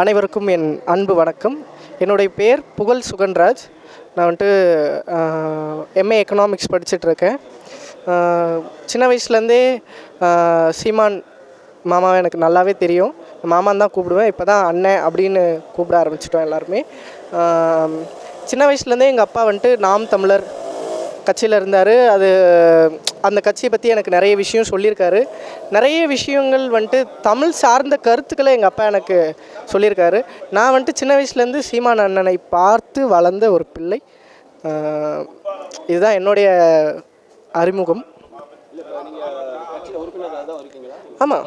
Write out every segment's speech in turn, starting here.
அனைவருக்கும் என் அன்பு வணக்கம். என்னுடைய பேர் புகழ் சுகன்ராஜ். நான் வந்துட்டு எம்ஏ எக்கனாமிக்ஸ் படிச்சுட்ருக்கேன். சின்ன வயசுலேருந்தே சீமான் மாமாவை எனக்கு நல்லாவே தெரியும். மாமான் தான் கூப்பிடுவேன். இப்போ தான் அண்ணன் அப்படின்னு கூப்பிட ஆரம்பிச்சிட்டோம் எல்லாருமே. சின்ன வயசுலேருந்தே எங்கள் அப்பா வந்துட்டு நாம் தமிழர் கட்சியில் இருந்தார். அது அந்த கட்சியை பற்றி எனக்கு நிறைய விஷயம் சொல்லியிருக்காரு. நிறைய விஷயங்கள் வந்துட்டு தமிழ் சார்ந்த கருத்துக்களை எங்கள் அப்பா எனக்கு சொல்லியிருக்காரு. நான் வந்துட்டு சின்ன வயசுலேருந்து சீமான் அண்ணனை பார்த்து வளர்ந்த ஒரு பிள்ளை. இதுதான் என்னுடைய அறிமுகம். ஆமாம்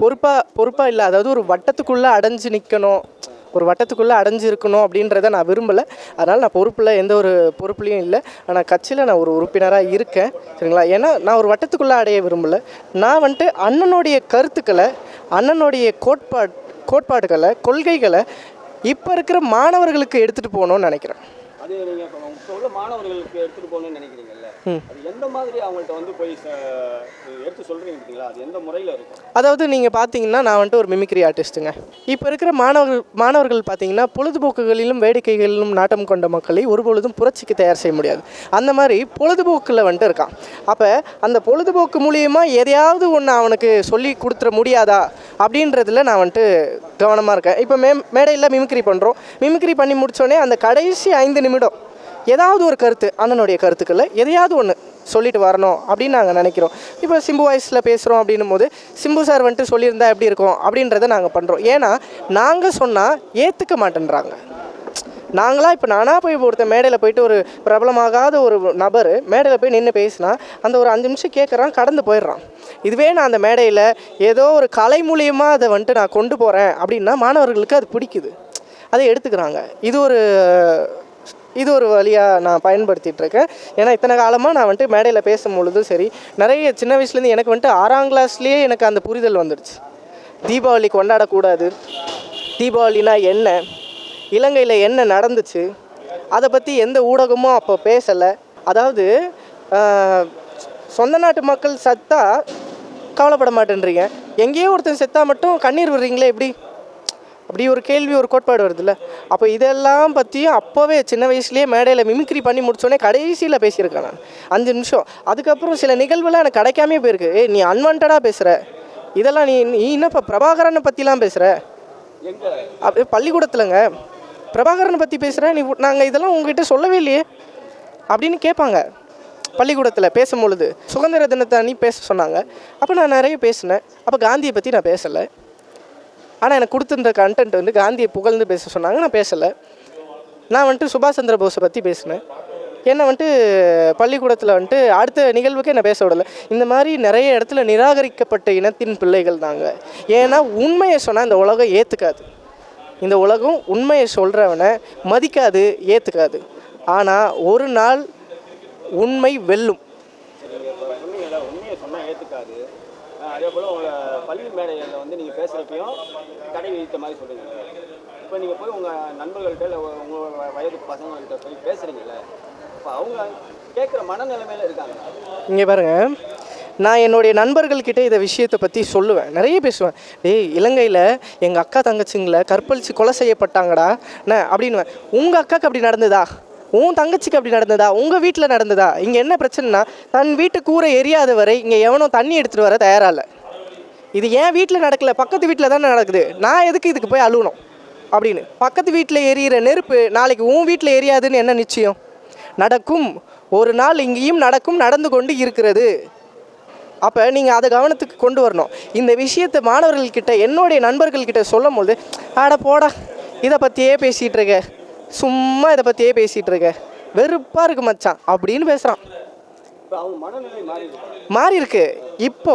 பொறுப்பாக பொறுப்பாக இல்லை. அதாவது ஒரு வட்டத்துக்குள்ளே அடைஞ்சு நிற்கணும் ஒரு வட்டத்துக்குள்ளே அடைஞ்சு இருக்கணும் அப்படின்றத நான் விரும்பலை. அதனால் நான் பொறுப்பில் எந்த ஒரு பொறுப்புலையும் இல்லை. ஆனால் கட்சியில் நான் ஒரு உறுப்பினராக இருக்கேன். சரிங்களா? ஏன்னா நான் ஒரு வட்டத்துக்குள்ளே அடைய விரும்பலை. நான் வந்துட்டு அண்ணனுடைய கருத்துக்களை அண்ணனுடைய கோட்பாடு கோட்பாடுகளை கொள்கைகளை இப்போ இருக்கிற மாணவர்களுக்கு எடுத்துகிட்டு போகணும்னு நினைக்கிறேன். அது நீங்கள் இப்போ உள்ள மாணவர்களுக்கு எடுத்துகிட்டு போகணும்னு நினைக்கிறீங்க எந்த மாதிரி அவங்கள்ட்ட வந்து போய் எடுத்து சொல்கிறீங்க அது எந்த முறையில் இருக்கும்? அதாவது நீங்கள் பார்த்தீங்கன்னா நான் வந்துட்டு ஒரு மிமிக்ரி ஆர்டிஸ்ட்டுங்க இப்போ இருக்கிற மாணவர்கள் மாணவர்கள் பார்த்தீங்கன்னா பொழுதுபோக்குகளிலும் வேடிக்கைகளிலும் நாட்டம் கொண்ட மக்களை ஒருபொழுதும் புரட்சிக்கு தயார் செய்ய முடியாது. அந்த மாதிரி பொழுதுபோக்கில் வந்துட்டு இருக்கான். அப்போ அந்த பொழுதுபோக்கு மூலியமாக எதையாவது ஒன்று அவனுக்கு சொல்லி கொடுத்துட முடியாதா? அப்படின்றதுல நான் வந்துட்டு கவனமாக இருக்கேன். இப்போ மே மேடையில் மிமிக்ரி பண்ணுறோம் மிமிக்ரி பண்ணி முடிச்சோடனே அந்த கடைசி ஐந்து நிமிடம் ஏதாவது ஒரு கருத்து அண்ணனுடைய கருத்துக்களை எதையாவது ஒன்று சொல்லிட்டு வரணும் அப்படின்னு நாங்கள் நினைக்கிறோம். இப்போ சிம்பு வாய்ஸில் பேசுகிறோம் அப்படின்னும் போது சிம்பு சார் வந்துட்டு சொல்லியிருந்தா எப்படி இருக்கும்? அப்படின்றத நாங்கள் பண்ணுறோம் ஏன்னா நாங்கள் சொன்னால் ஏற்றுக்க மாட்டேன்றாங்க. நாங்களாம் இப்போ நானாக போய் ஒருத்தன் மேடையில் போயிட்டு ஒரு பிரபலமாகாத ஒரு நபர் மேடையில் போய் நின்று பேசினா அந்த ஒரு அஞ்சு நிமிஷம் கேட்குறான் கடந்து போயிடுறான். இதுவே நான் அந்த மேடையில் ஏதோ ஒரு கலை மூலியமாக அதை வந்துட்டு நான் கொண்டு போகிறேன் அப்படின்னா மாணவர்களுக்கு அது பிடிக்குது. அதை எடுத்துக்கிறாங்க. இது ஒரு இது ஒரு வழியாக நான் பயன்படுத்திட்டு இருக்கேன் ஏன்னா இத்தனை காலமாக நான் வந்துட்டு மேடையில் பேசும்பொழுதும் சரி நிறைய சின்ன வயசுலேருந்து எனக்கு வந்துட்டு ஆறாம் கிளாஸ்லேயே எனக்கு அந்த புரிதல் வந்துடுச்சு தீபாவளி கொண்டாடக்கூடாது. தீபாவளினா என்ன? இலங்கையில் என்ன நடந்துச்சு? அதை பற்றி எந்த ஊடகமும் அப்போ பேசலை. அதாவது சொந்த நாட்டு மக்கள் சத்தா கவலைப்பட மாட்டேன்றீங்க. எங்கேயோ ஒருத்தன் செத்தா மட்டும் கண்ணீர் விடுறீங்களே எப்படி? அப்படி ஒரு கேள்வி ஒரு கோட்பாடு வருதுல்ல. அப்போ இதெல்லாம் பற்றியும் அப்போவே சின்ன வயசுலேயே மேடையில் மிமிக்ரி பண்ணி முடிச்சோடனே கடைசியில் பேசியிருக்கேன் நான். அஞ்சு நிமிஷம். அதுக்கப்புறம் சில நிகழ்வுலாம் எனக்கு கிடைக்காமே போயிருக்கு. ஏ நீ அன்வான்டாக பேசுகிற இதெல்லாம் நீ நீ என்னப்பா பிரபாகரனை பற்றிலாம் பேசுகிற எங்கே அப்படி பள்ளிக்கூடத்துலங்க. பிரபாகரனை பற்றி பேசுகிற நீ நாங்கள் இதெல்லாம் உங்ககிட்ட சொல்லவே இல்லையே. அப்படின்னு கேட்பாங்க. பள்ளிக்கூடத்தில் பேசும்பொழுது சுதந்திர தினத்தை அன்னி பேச சொன்னாங்க. அப்போ நான் நிறைய பேசினேன். அப்போ காந்தியை பற்றி நான் பேசலை. ஆனால் எனக்கு கொடுத்துருந்த கண்டென்ட் வந்து காந்தியை புகழ்ந்து பேச சொன்னாங்க. நான் பேசலை. நான் வந்துட்டு சுபாஷ் சந்திர போஸை பற்றி பேசினேன். என்னை வந்துட்டு பள்ளிக்கூடத்தில் வந்துட்டு அடுத்த நிகழ்வுக்கே நான் பேச விடலை. இந்த மாதிரி நிறைய இடத்துல நிராகரிக்கப்பட்ட இனத்தின் பிள்ளைகள் நாங்கள் ஏன்னா உண்மையை சொன்னால் இந்த உலகம் ஏற்றுக்காது இந்த உலகம் உண்மையை சொல்கிறவனை மதிக்காது ஏற்றுக்காது ஆனால் ஒரு நாள் உண்மை வெல்லும் நீங்கள் இப்போ சொன்னீங்கல்ல உண்மையை சொன்னால் ஏற்றுக்காது அதே போல் உங்களை பள்ளி மேடைகளில் வந்து நீங்கள் பேசுகிறப்பையும் தடை விதித்த மாதிரி சொல்லுங்க இப்போ நீங்கள் போய் உங்கள் நண்பர்கள்ட்ட இல்லை உங்கள் வயது பசங்கள்கிட்ட போய் பேசுகிறீங்கல்ல இப்போ அவங்க கேட்குற மனநிலைமையில் இருக்காங்க. இங்கே பாருங்க. நான் என்னுடைய நண்பர்கள்கிட்ட இதை விஷயத்தை பற்றி சொல்லுவேன். நிறைய பேசுவேன் டேய் இலங்கையில் எங்கள் அக்கா தங்கச்சிங்களை கற்பழித்து கொலை செய்யப்பட்டாங்கடா. என்ன அப்படின்னுவேன் உங்கள் அக்காவுக்கு அப்படி நடந்ததா? உன் தங்கச்சிக்கு அப்படி நடந்ததா? உங்கள் வீட்டில் நடந்ததா? இங்கே என்ன பிரச்சனைனா தன் வீட்டு கூரை எரியாத வரை இங்கே எவனும் தண்ணி எடுத்துகிட்டு வர தயாராக இல்லை இது ஏன் வீட்டில் நடக்கல பக்கத்து வீட்டில் தானே நடக்குது. நான் எதுக்கு இதுக்கு போய் அழுகணும் அப்படின்னு. பக்கத்து வீட்டில் எரியிற நெருப்பு நாளைக்கு உன் வீட்டில் எரியாதுன்னு என்ன நிச்சயம்? நடக்கும். ஒரு நாள் இங்கேயும் நடக்கும் நடந்து கொண்டு இருக்கிறது. அப்போ நீங்கள் அதை கவனத்துக்கு கொண்டு வரணும். இந்த விஷயத்தை மாணவர்கள்கிட்ட என்னுடைய நண்பர்கள்கிட்ட சொல்லும் போது ஆட போடா இதை பற்றியே பேசிகிட்டு இருக்க. சும்மா இதை பற்றியே பேசிகிட்டு இருக்க. வெறுப்பாக இருக்கு மச்சான். அப்படின்னு பேசுகிறான் மாறி இருக்கு இப்போ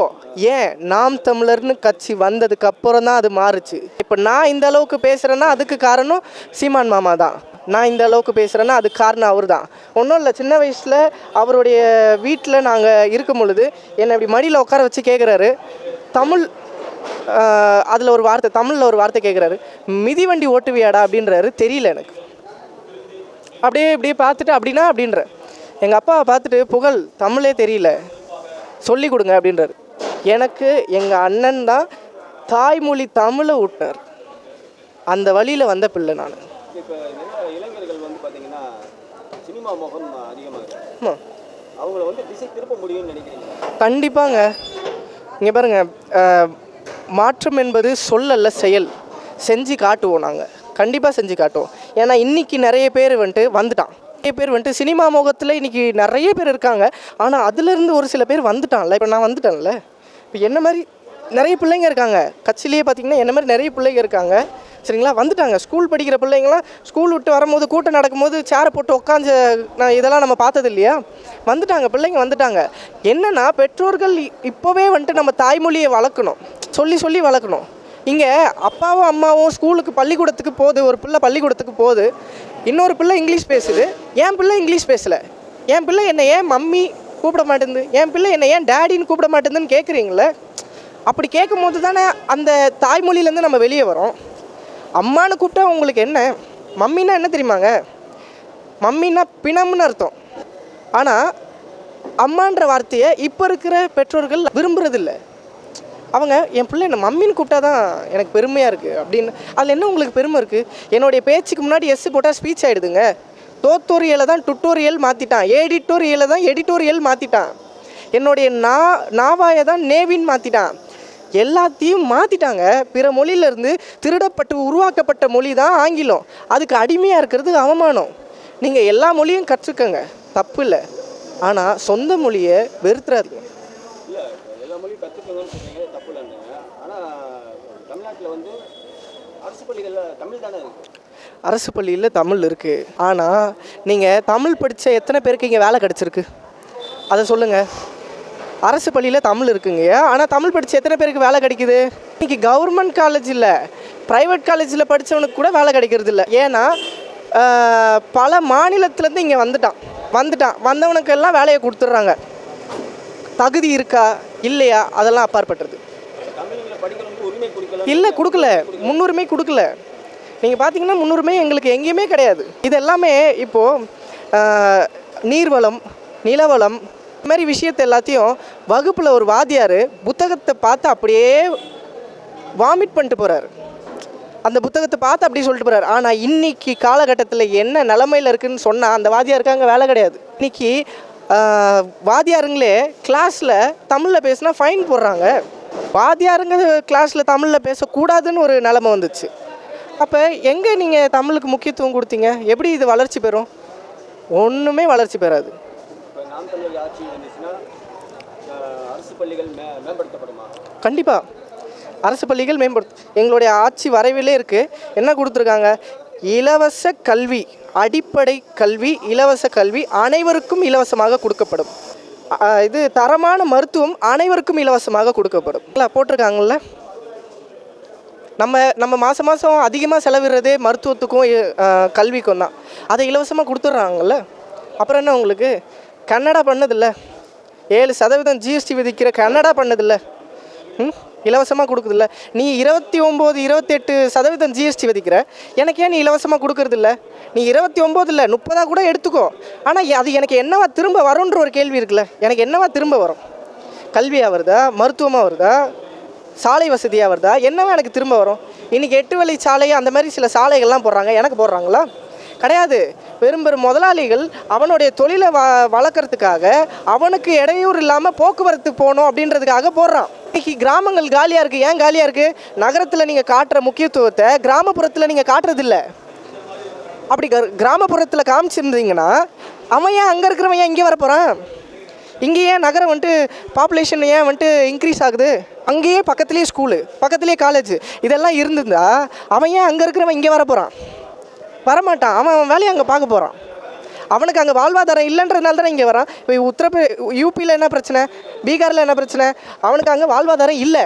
ஏன் நாம் தமிழர்னு கட்சி வந்ததுக்கு அப்புறம் தான் அது மாறுச்சு? இப்போ நான் இந்த அளவுக்கு பேசுகிறேன்னா அதுக்கு காரணம் சீமான் மாமா தான். நான் இந்த அளவுக்கு பேசுகிறேன்னா அதுக்கு காரணம் அவர் தான். ஒன்றும் இல்லை சின்ன வயசில் அவருடைய வீட்டில் நாங்கள் இருக்கும் பொழுது என்னை இப்படி மடியில் உட்கார வச்சு கேட்குறாரு தமிழ் அதில் ஒரு வார்த்தை தமிழில் ஒரு வார்த்தை கேட்குறாரு மிதிவண்டி ஓட்டுவியாடா அப்படின்றாரு. தெரியல எனக்கு. அப்படியே இப்படியே பார்த்துட்டு அப்படின்னா அப்படின்ற எங்கள் அப்பாவை பார்த்துட்டு புகழ் தமிழே தெரியல சொல்லி கொடுங்க அப்படின்றாரு. எனக்கு எங்கள் அண்ணன் தான் தாய்மொழி தமிழை ஊட்டினார். அந்த வழியில் வந்த பிள்ளை நான். கண்டிப்பாங்க. இங்கே பாருங்க அஹ், மாற்றம் என்பது சொல்லல்ல செயல். செஞ்சு காட்டுவோம் நாங்கள் கண்டிப்பாக செஞ்சு காட்டும். ஏன்னா இன்னைக்கு நிறைய பேர் வந்துட்டு வந்துட்டான். நிறைய பேர் வந்துட்டு சினிமா முகத்தில் இன்னைக்கு நிறைய பேர் இருக்காங்க. ஆனால் அதுலேருந்து ஒரு சில பேர் வந்துட்டான்ல. இப்போ நான் வந்துட்டேன்ல. இப்போ என்ன மாதிரி நிறைய பிள்ளைங்க இருக்காங்க. கட்சியிலேயே பார்த்தீங்கன்னா என்ன மாதிரி நிறைய பிள்ளைங்க இருக்காங்க. சரிங்களா? வந்துட்டாங்க. ஸ்கூல் படிக்கிற பிள்ளைங்களாம் ஸ்கூல் விட்டு வரும்போது கூட்டம் நடக்கும்போது சேரை போட்டு உட்காந்து நான் இதெல்லாம் நம்ம பார்த்தது இல்லையா? வந்துட்டாங்க. பிள்ளைங்க வந்துட்டாங்க. என்னென்னா பெற்றோர்கள் இ- இப்போவே வந்துட்டு நம்ம தாய்மொழியை வளர்க்கணும். சொல்லி சொல்லி வளர்க்கணும். இங்கே அப்பாவும் அம்மாவும் ஸ்கூலுக்கு பள்ளிக்கூடத்துக்கு போகுது ஒரு பிள்ளை பள்ளிக்கூடத்துக்கு போகுது. இன்னொரு பிள்ளை இங்கிலீஷ் பேசுது. என் பிள்ளை இங்கிலீஷ் பேசலை. என் பிள்ளை என்னை ஏன் மம்மி கூப்பிட மாட்டேங்குது? என் பிள்ளை என்னை ஏன் டேடின்னு கூப்பிட மாட்டேங்குதுன்னு கேட்குறீங்களே அப்படி கேட்கும் போது தானே அந்த தாய்மொழியிலேருந்து நம்ம வெளியே வரோம். அம்மான்னு கூப்பிட்டா உங்களுக்கு என்ன? மம்மின்னா என்ன தெரியுமாங்க? மம்மின்னா பிணம்னு அர்த்தம். ஆனால் அம்மான்ற வார்த்தையை இப்போ இருக்கிற பெற்றோர்கள் விரும்புறதில்ல. அவங்க என் பிள்ளை என்ன மம்மின்னு கூப்பிட்டா தான் எனக்கு பெருமையாக இருக்குது அப்படின்னு அதில் என்ன உங்களுக்கு பெருமை இருக்குது என்னுடைய பேச்சுக்கு முன்னாடி எஸ் போட்டால் ஸ்பீச் ஆகிடுதுங்க தோத்தோரியலை தான் டுட்டோரியல் மாற்றிட்டான் எடிட்டோரியலை தான் எடிட்டோரியல் மாற்றிட்டான் என்னுடைய நா நாவாயை தான் நேவின்னு மாற்றிட்டான் எல்லாத்தையும் மாற்றிட்டாங்க பிற மொழியிலேருந்து திருடப்பட்டு உருவாக்கப்பட்ட மொழி தான் ஆங்கிலம். அதுக்கு அடிமையாக இருக்கிறது அவமானம். நீங்கள் எல்லா மொழியும் கற்றுக்கங்க. தப்பு இல்லை. ஆனால் சொந்த மொழியை வெறுத்துறாதீங்க இல்லை எல்லா மொழியும் கற்றுக்கங்கன்னு சொன்னீங்க தப்பு இல்லைங்க ஆனால் தமிழ்நாட்டில் வந்து அரசு பள்ளிகளில் தமிழ் தானே இருக்குது அரசு பள்ளியில் தமிழ் இருக்குது ஆனால் நீங்கள் தமிழ் படித்த எத்தனை பேருக்கு இங்கே வேலை கிடச்சிருக்கு? அதை சொல்லுங்கள் அரசு பள்ளியில் தமிழ் இருக்குங்க. ஆனால் தமிழ் படித்த எத்தனை பேருக்கு வேலை கிடைக்குது? இன்றைக்கி கவர்மெண்ட் காலேஜ் இல்லை ப்ரைவேட் காலேஜில் படித்தவனுக்கு கூட வேலை கிடைக்கிறது இல்லை. ஏன்னா பல மாநிலத்துலேருந்து இங்கே வந்துட்டான். வந்துட்டான். வந்தவனுக்கெல்லாம் வேலையை கொடுத்துட்றாங்க. தகுதி இருக்கா? இல்லையா? அதெல்லாம் அப்பாற்பட்டது தமிழில் படிக்கிறவங்களுக்கு உரிமை கொடுக்கல இல்லை கொடுக்கல. முன்னுரிமை கொடுக்கல. நீங்கள் பார்த்தீங்கன்னா முன்னுரிமை எங்களுக்கு எங்கேயுமே கிடையாது. இது எல்லாமே இப்போது நீர்வளம் நிலவளம் இந்த மாதிரி விஷயத்தை எல்லாத்தையும் வகுப்பில் ஒரு வாத்தியார் புத்தகத்தை பார்த்து அப்படியே வாமிட் பண்ணிட்டு போகிறாரு அந்த புத்தகத்தை பார்த்து அப்படியே சொல்லிட்டு போகிறாரு ஆனால் இன்னைக்கு காலகட்டத்தில் என்ன நிலமையில் இருக்குன்னு சொன்னால் அந்த வாத்தியாருக்கு அங்கே வேலை கிடையாது. இன்னைக்கு ஆஹ், வாத்தியாருங்களே கிளாஸில் தமிழில் பேசினா ஃபைன் போடுறாங்க. வாத்தியாருங்க கிளாஸில் தமிழில் பேசக்கூடாதுன்னு ஒரு நிலமை வந்துச்சு. அப்போ எங்கே நீங்கள் தமிழுக்கு முக்கியத்துவம் கொடுத்தீங்க? எப்படி இது வளர்ச்சி பெறும்? ஒன்றுமே வளர்ச்சி பெறாது. கண்டிப்பாக அரசு பள்ளிகள் மேம்படுத்தும் எங்களுடைய ஆட்சி வரைவிலே இருக்குது என்ன கொடுத்துருக்காங்க? இலவச கல்வி அடிப்படை கல்வி இலவச கல்வி அனைவருக்கும் இலவசமாக கொடுக்கப்படும். இது தரமான மருத்துவம் அனைவருக்கும் இலவசமாக கொடுக்கப்படும். இல்லை போட்டிருக்காங்கல்ல? நம்ம நம்ம மாதம் மாதம் அதிகமாக செலவிடுறதே மருத்துவத்துக்கும் கல்விக்கும் தான். அதை இலவசமாக கொடுத்துட்றாங்கல்ல? அப்புறம் என்ன உங்களுக்கு? கன்னடா பண்ணதில்ல. ஏழு சதவீதம் ஜிஎஸ்டி விதிக்கிற கன்னடா பண்ணதில்ல. ம்? இலவசமாக கொடுக்குதில்ல நீ இருபத்தி ஒம்பது இருபத்தெட்டு சதவீதம் ஜிஎஸ்டி விதிக்கிற. எனக்கு ஏன் நீ இலவசமாக கொடுக்கறதில்ல? நீ இருபத்தி ஒம்பது இல்லை முப்பதாக கூட எடுத்துக்கோ. ஆனால் அது எனக்கு என்னவா திரும்ப வரும்ன்ற ஒரு கேள்வி இருக்குல்ல. எனக்கு என்னவா திரும்ப வரும்? கல்வியாக வருதா? மருத்துவமாக வருதா? சாலை வசதியாக வருதா? என்னவா எனக்கு திரும்ப வரும்? இன்றைக்கி எட்டு வழி சாலை அந்த மாதிரி சில சாலைகள்லாம் போடுறாங்க. எனக்கு போடுறாங்களா? கிடையாது. பெரும் பெரும் முதலாளிகள் அவனுடைய தொழிலை வ வளர்க்குறதுக்காக அவனுக்கு இடையூறு இல்லாமல் போக்குவரத்து போகணும் அப்படின்றதுக்காக போடுறான். இன்னைக்கு கிராமங்கள் காலியாக இருக்குது ஏன் காலியாக இருக்குது நகரத்தில் நீங்கள் காட்டுற முக்கியத்துவத்தை கிராமப்புறத்தில் நீங்கள் காட்டுறதில்ல. அப்படி கிராமப்புறத்தில் காமிச்சிருந்தீங்கன்னா அவன் ஏன் அங்கே இருக்கிறவன் ஏன் இங்கே வரப்போகிறான் இங்கே ஏன் நகரம் வந்துட்டு பாப்புலேஷன் ஏன் வந்துட்டு இன்க்ரீஸ் ஆகுது? அங்கேயே பக்கத்துலேயே ஸ்கூலு பக்கத்துலேயே காலேஜ் இதெல்லாம் இருந்திருந்தா அவன் ஏன் அங்கே இருக்கிறவன் இங்கே வரப்போகிறான் வரமாட்டான். அவன் அவன் வேலையை அங்கே பார்க்க போகிறான் அவனுக்கு அங்கே வாழ்வாதாரம் இல்லைன்றதுனால தானே இங்கே வரான். இப்போ உத்தரப்பிர யூபியில் என்ன பிரச்சனை? பீகாரில் என்ன பிரச்சனை? அவனுக்கு அங்கே வாழ்வாதாரம் இல்லை.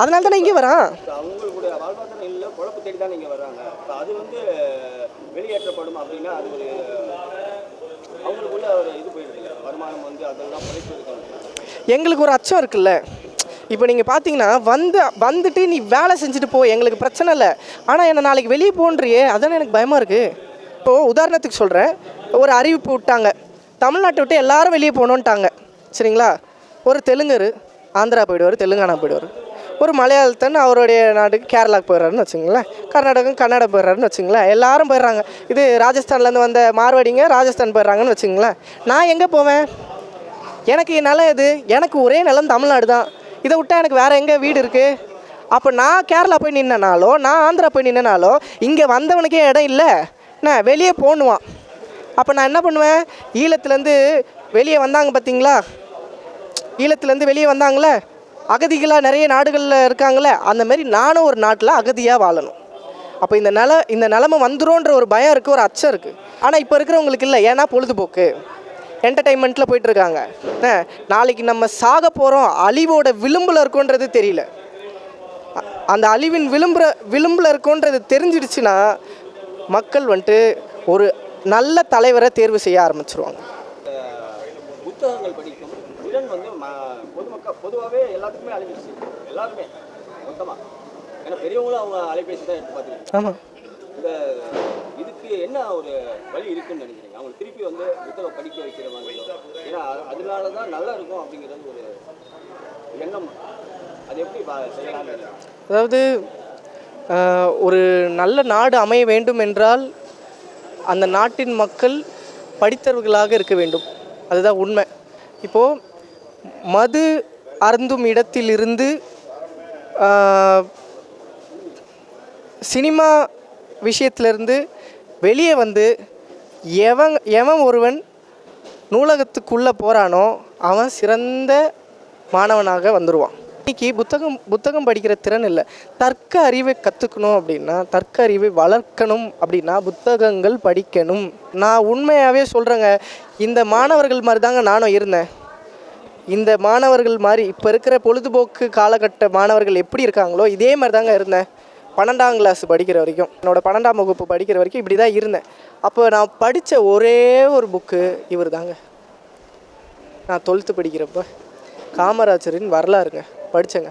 அதனால தானே இங்கே வரான். எங்களுக்கு ஒரு அச்சம் இருக்குல்ல. இப்போ நீங்கள் பார்த்தீங்கன்னா வந்து வந்துட்டு நீ வேலை செஞ்சுட்டு போ எங்களுக்கு பிரச்சனை இல்லை. ஆனால் என்னை நாளைக்கு வெளியே போன்றியே அதானே எனக்கு பயமாக இருக்குது இப்போது உதாரணத்துக்கு சொல்கிறேன் ஒரு அறிவிப்பு விட்டாங்க. தமிழ்நாட்டை விட்டு எல்லாரும் வெளியே போகணுன்ட்டாங்க சரிங்களா? ஒரு தெலுங்கர் ஆந்திரா போயிடுவார் தெலுங்கானா போயிடுவார். ஒரு மலையாளத்தன் அவருடைய நாட்டுக்கு கேரளாக்கு போயிடுறாருன்னு வச்சுங்களேன் கர்நாடகம் கன்னடா போயிடுறாருன்னு வச்சுங்களேன் எல்லாரும் போயிடுறாங்க. இது ராஜஸ்தான்லேருந்து வந்த மார்வாடிங்க ராஜஸ்தான் போயிடுறாங்கன்னு வச்சுங்களேன் நான் எங்கே போவேன்? எனக்கு என் நிலம் எனக்கு ஒரே நிலம் தமிழ்நாடு தான். இதை விட்டால் எனக்கு வேறு எங்கே வீடு இருக்குது அப்போ நான் கேரளா போய் நின்னனாலோ நான் ஆந்திரா போய் நின்னனாலோ இங்கே வந்தவனுக்கே இடம் இல்லை. என்ன வெளியே போணுவான். அப்போ நான் என்ன பண்ணுவேன்? ஈழத்துலேருந்து வெளியே வந்தாங்க பார்த்தீங்களா ஈழத்துலேருந்து வெளியே வந்தாங்களே அகதிகளாக நிறைய நாடுகளில் இருக்காங்களே அந்த மாதிரி நானும் ஒரு நாட்டில் அகதியாக வாழணும். அப்போ இந்த நில இந்த நிலமை வந்துடும்ன்ற ஒரு பயம் இருக்குது ஒரு அச்சம் இருக்குது ஆனால் இப்போ இருக்கிறவங்களுக்கு இல்லை. ஏன்னா பொழுதுபோக்கு. என்டர்டைன்மெண்ட்டில் போயிட்டுருக்காங்க. நாளைக்கு நம்ம சாக போகிறோம் அழிவோட விளிம்பில் இருக்கோன்றது தெரியல. அந்த அழிவின் விளிம்புற விளிம்பில் இருக்கோன்றது தெரிஞ்சிடுச்சுன்னா மக்கள் வந்துட்டு ஒரு நல்ல தலைவரை தேர்வு செய்ய ஆரம்பிச்சிருவாங்க. புத்தகங்கள் படிக்கும் திறன் வந்து ம பொதுமக்கள் பொதுவாகவே எல்லாத்துக்குமே அழிஞ்சிருச்சு எல்லாருமே மொத்தமாக ஏன்னா பெரியவங்களும் அவங்க அலைபேசி தான் எடுத்து பார்த்துருக்காங்க ஆமாம் இந்த இதுக்கு என்ன ஒரு வழி இருக்குன்னு நினைக்கிறீங்க? அவங்க திருப்பி வந்து புத்தகம் படிக்க வைக்கிற மாதிரி. ஏன்னா அதனால தான் நல்லா இருக்கும் அப்படிங்கிறது ஒரு எண்ணம். அது எப்படி பா- அதாவது ஒரு நல்ல நாடு அமைய வேண்டும் என்றால் அந்த நாட்டின் மக்கள் படித்தவர்களாக இருக்க வேண்டும். அதுதான் உண்மை. இப்போது மது அருந்தும் இடத்திலிருந்து சினிமா விஷயத்திலிருந்து வெளியே வந்து எவன் எவன் ஒருவன் நூலகத்துக்குள்ளே போகிறானோ அவன் சிறந்த மாணவனாக வந்துடுவான் இன்னைக்கு புத்தகம் புத்தகம் படிக்கிற திறன் இல்லை. தர்க்க அறிவை கற்றுக்கணும் அப்படின்னா தர்க்க அறிவை வளர்க்கணும் அப்படின்னா புத்தகங்கள் படிக்கணும். நான் உண்மையாகவே சொல்கிறேங்க இந்த மாணவர்கள் மாதிரி தாங்க நானும் இருந்தேன். இந்த மாணவர்கள் மாதிரி இப்போ இருக்கிற பொழுதுபோக்கு காலகட்ட மாணவர்கள் எப்படி இருக்காங்களோ இதே மாதிரி தாங்க இருந்தேன். பன்னெண்டாம் கிளாஸ் படிக்கிற வரைக்கும் என்னோட பன்னெண்டாம் வகுப்பு படிக்கிற வரைக்கும் இப்படி தான் இருந்தேன். அப்போ நான் படித்த ஒரே ஒரு புக்கு இவர் தாங்க நான் டுவெல்த்து படிக்கிறப்ப காமராஜரின் வரலாறுங்க படித்தேங்க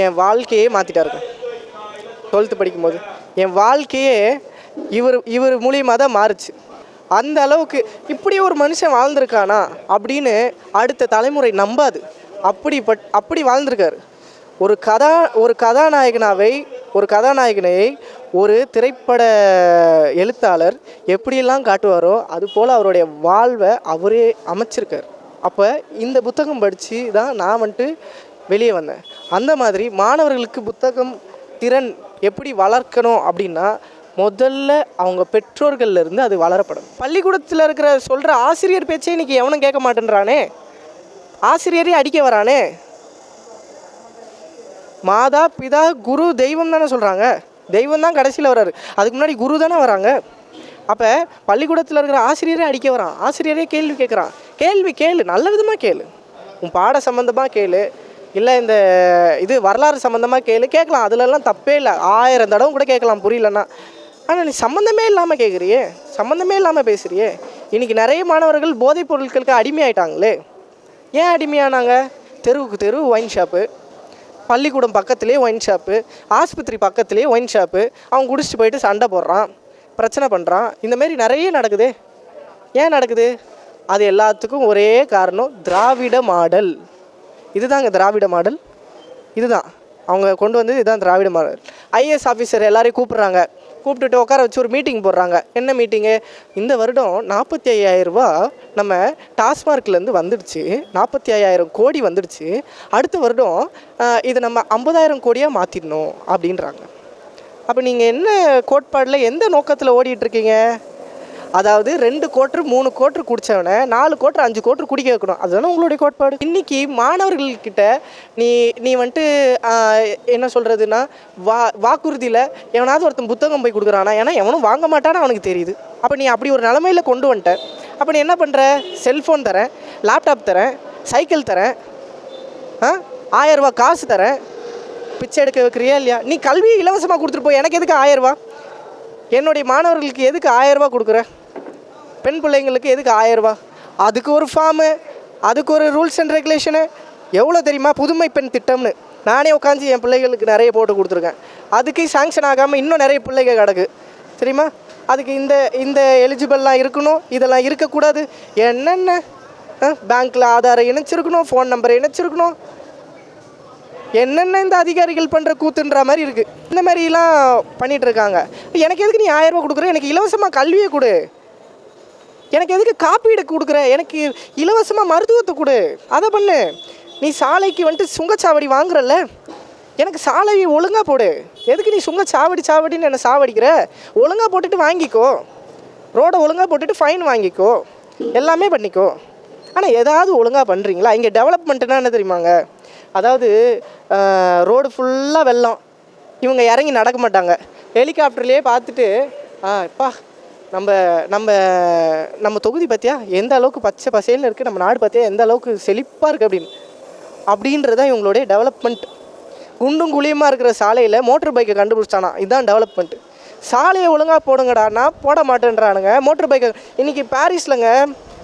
என் வாழ்க்கையே மாற்றிட்டாருங்க டுவெல்த்து படிக்கும்போது என் வாழ்க்கையே இவர் இவர் மூலியமாக தான் மாறுச்சு. அந்த அளவுக்கு இப்படி ஒரு மனுஷன் வாழ்ந்திருக்கானா அப்படின்னு அடுத்த தலைமுறை நம்பாது. அப்படி பட் அப்படி வாழ்ந்திருக்காரு. ஒரு கதா ஒரு கதாநாயகனாவை ஒரு கதாநாயகனை ஒரு திரைப்பட எழுத்தாளர் எப்படியெல்லாம் காட்டுவாரோ அது போல் அவருடைய வாழ்வை அவரே அமைச்சிருக்கார். அப்போ இந்த புத்தகம் படித்து தான் நான் வந்துட்டு வெளியே வந்தேன். அந்த மாதிரி மாணவர்களுக்கு புத்தகம் திறன் எப்படி வளர்க்கணும் அப்படின்னா முதல்ல அவங்க பெற்றோர்கள்லேருந்து அது வளரப்படும். பள்ளிக்கூடத்தில் இருக்கிற சொல்கிற ஆசிரியர் பேச்சே இன்றைக்கி எவனும் கேட்க மாட்டேன்றானே? ஆசிரியரே அடிக்க வரானே? மாதா பிதா குரு தெய்வம் தானே சொல்கிறாங்க தெய்வம் தான் கடைசியில் வராரு அதுக்கு முன்னாடி குரு தானே வராங்க. அப்போ பள்ளிக்கூடத்தில் இருக்கிற ஆசிரியரே அடிக்க வரான். ஆசிரியரே கேள்வி கேட்குறான். கேள்வி கேளு நல்ல விதமாக கேளு. உன் பாட சம்மந்தமாக கேளு. இல்லை இந்த இது வரலாறு சம்மந்தமாக கேளு. கேட்கலாம். அதுலலாம் தப்பே இல்லை. ஆயிரம் தடவை கூட கேட்கலாம். புரியலன்னா. ஆனால் நீ சம்மந்தமே இல்லாமல் கேட்குறியே சம்மந்தமே இல்லாமல் பேசுகிறியே இன்றைக்கி நிறைய மாணவர்கள் போதைப் பொருட்களுக்கு அடிமையாயிட்டாங்களே. ஏன் அடிமையானாங்க? தெருவுக்கு தெரு ஒயின் ஷாப்பு பள்ளிக்கூடம் பக்கத்துலேயே ஒயின் ஷாப்பு ஆஸ்பத்திரி பக்கத்துலேயே ஒயின் ஷாப்பு அவன் குடிச்சிட்டு போயிட்டு சண்டை போடுறான் பிரச்சனை பண்ணுறான் இந்தமாரி நிறைய நடக்குது. ஏன் நடக்குது? அது எல்லாத்துக்கும் ஒரே காரணம் திராவிட மாடல். இதுதாங்க திராவிட மாடல். இதுதான். அவங்க கொண்டு வந்தது இதுதான் திராவிட மாடல். ஐஏஎஸ் ஆஃபீஸர் எல்லாரையும் கூப்பிட்றாங்க. கூப்பிட்டுட்டு உட்கார வச்சு ஒரு மீட்டிங் போடுறாங்க. என்ன மீட்டிங்கு இந்த வருடம் நாற்பத்தி ஐயாயிரம் நம்ம டாஸ்மார்க்லேருந்து வந்துடுச்சு. நாற்பத்தி ஐயாயிரம் கோடி வந்துடுச்சு. அடுத்த வருடம் இதை இது நம்ம ஐம்பதாயிரம் கோடியாக மாற்றிடணும் அப்படின்றாங்க. அப்போ நீங்கள் என்ன கோட்பாடில் எந்த நோக்கத்தில் ஓடிட்டுருக்கீங்க அதாவது ரெண்டு கோட்ரு மூணு கோட்ரு குடித்தவனை நாலு கோட்ரு அஞ்சு கோட்ரு குடிக்க வைக்கணும். அதுதானே உங்களுடைய கோட்பாடு? இன்னைக்கு மாணவர்கள்கிட்ட நீ நீ வந்துட்டு என்ன சொல்கிறதுனா வா வாக்குறுதியில் எவனாவது ஒருத்தன் புத்தகம் போய் கொடுக்குறானா? ஏன்னா எவனும் வாங்க மாட்டான்னு அவனுக்கு தெரியுது. அப்போ நீ அப்படி ஒரு நிலமையில கொண்டு வந்துட்ட. அப்போ நீ என்ன பண்ணுற செல்ஃபோன் தரேன் லேப்டாப் தரேன் சைக்கிள் தரேன் ஆ ஆயரூபா காசு தரேன். பிச்சை எடுக்க வைக்கிறியா இல்லையா? நீ கல்வியை இலவசமாக கொடுத்துட்டு போ எனக்கு எதுக்கு ஆயரூபா என்னுடைய மாணவர்களுக்கு எதுக்கு ஆயரூபா கொடுக்குற? பெண் பிள்ளைங்களுக்கு எதுக்கு ஆயரூபா அதுக்கு ஒரு ஃபார்மு அதுக்கு ஒரு ரூல்ஸ் அண்ட் ரெகுலேஷனு எவ்வளோ தெரியுமா? புதுமை பெண் திட்டம்னு. நானே உட்காந்து என் பிள்ளைகளுக்கு நிறைய போட்டு கொடுத்துருக்கேன். அதுக்கு சாங்ஷன் ஆகாமல் இன்னும் நிறைய பிள்ளைகள் கிடக்கு. தெரியுமா? அதுக்கு இந்த இந்த எலிஜிபிள்லாம் இருக்கணும் இதெல்லாம் இருக்கக்கூடாது. என்னென்ன? பேங்க்கில் ஆதாரம் இணைச்சிருக்கணும் ஃபோன் நம்பரை இணைச்சிருக்கணும். என்னென்ன இந்த அதிகாரிகள் பண்ணுற கூத்துன்ற மாதிரி இருக்குது இந்த மாதிரிலாம் பண்ணிகிட்ருக்காங்க இருக்காங்க. எனக்கு எதுக்கு நீ ஆயிரம் ரூபா கொடுக்குற? எனக்கு இலவசமாக கல்வியை கொடு. எனக்கு எதுக்கு காப்பீடு கொடுக்குற? எனக்கு இலவசமாக மருத்துவத்தை கொடு. அதை பண்ணு. நீ சாலைக்கு வந்துட்டு சுங்கச்சாவடி வாங்குறல்ல? எனக்கு சாலையை ஒழுங்காக போடு. எதுக்கு நீ சுங்க சாவடி சாவடின்னு என்ன சாவடிக்கிற? ஒழுங்காக போட்டுட்டு வாங்கிக்கோ. ரோடை ஒழுங்காக போட்டுட்டு ஃபைன் வாங்கிக்கோ. எல்லாமே பண்ணிக்கோ. ஆனால் ஏதாவது ஒழுங்காக பண்ணுறீங்களா இங்கே டெவலப்மெண்ட்டுனா என்ன தெரியுமாங்க? அதாவது ரோடு ஃபுல்லாக வெள்ளம். இவங்க இறங்கி நடக்க மாட்டாங்க. ஹெலிகாப்டர்லேயே பார்த்துட்டு ஆ அப்பா நம்ம நம்ம நம்ம தொகுதி பார்த்தியா எந்த அளவுக்கு பச்சை பசேல்னு இருக்குது நம்ம நாடு பார்த்தியா எந்த அளவுக்கு செழிப்பாக இருக்குது அப்படின்னு. அப்படின்றதான் இவங்களுடைய டெவலப்மெண்ட் குண்டும் குழியுமா இருக்கிற சாலையில் மோட்டர் பைக்கை கண்டுபிடிச்சானா இதுதான் டெவலப்மெண்ட் சாலையை ஒழுங்காக போடுங்கடானா போட மாட்டேன்றானுங்க. மோட்டர் பைக்கை இன்றைக்கி பாரிஸ்லங்க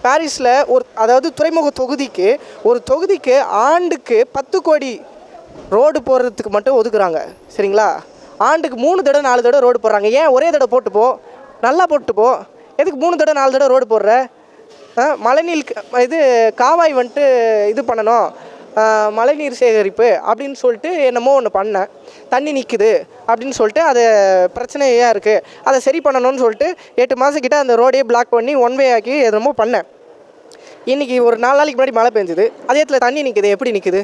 பாரிஸில் ஒரு அதாவது துறைமுக தொகுதிக்கு ஒரு தொகுதிக்கு ஆண்டுக்கு பத்து கோடி ரோடு போடுறதுக்கு மட்டும் ஒதுக்குறாங்க. சரிங்களா? ஆண்டுக்கு மூணு தடவை நாலு தடவை ரோடு போடுறாங்க. ஏன்? ஒரே தடவை போட்டு போ நல்லா போட்டு போ எதுக்கு மூணு தடவை நாலு தடவை ரோடு போடுற? மழைநீர் இது காவாய் வந்துட்டு இது பண்ணணும். மழைநீர் சேகரிப்பு அப்படின்னு சொல்லிட்டு என்னமோ ஒன்று பண்ணேன். தண்ணி நிற்குது அப்படின்னு சொல்லிட்டு அது பிரச்சனையாக இருக்குது அதை சரி பண்ணணும்னு சொல்லிட்டு எட்டு மாதக்கிட்ட அந்த ரோடையே பிளாக் பண்ணி ஒன் வே ஆக்கி என்னமோ பண்ணேன். இன்றைக்கி ஒரு நாலு நாளைக்கு முன்னாடி மழை பெஞ்சுது. அதே இடத்துல தண்ணி நிற்குது எப்படி நிற்குது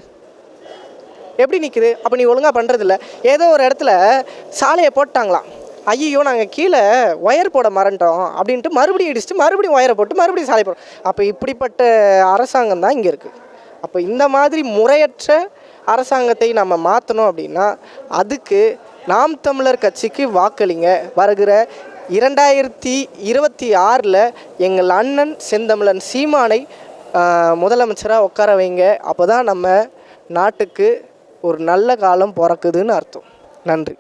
எப்படி நிற்குது அப்போ நீ ஒழுங்காக பண்ணுறதில்ல ஏதோ ஒரு இடத்துல சாலையை போட்டாங்களாம். ஐயோ நாங்கள் கீழே ஒயர் போட மறந்துட்டோம் அப்படின்ட்டு மறுபடியும் இடிச்சுட்டு மறுபடியும் ஒயரை போட்டு மறுபடியும் சாலை போடும் அப்போ இப்படிப்பட்ட அரசாங்கம் தான் இங்கே இருக்குது அப்போ இந்த மாதிரி முறையற்ற அரசாங்கத்தை நம்ம மாற்றணும் அப்படின்னா அதுக்கு நாம் தமிழர் கட்சிக்கு வாக்களிங்க. வருகிற இரண்டாயிரத்தி இருபத்தி ஆறில் எங்கள் அண்ணன் செந்தமிழன் சீமானை முதலமைச்சராக உட்கார வைங்க. அப்போ தான் நம்ம நாட்டுக்கு ஒரு நல்ல காலம் பிறக்குதுன்னு அர்த்தம். நன்றி.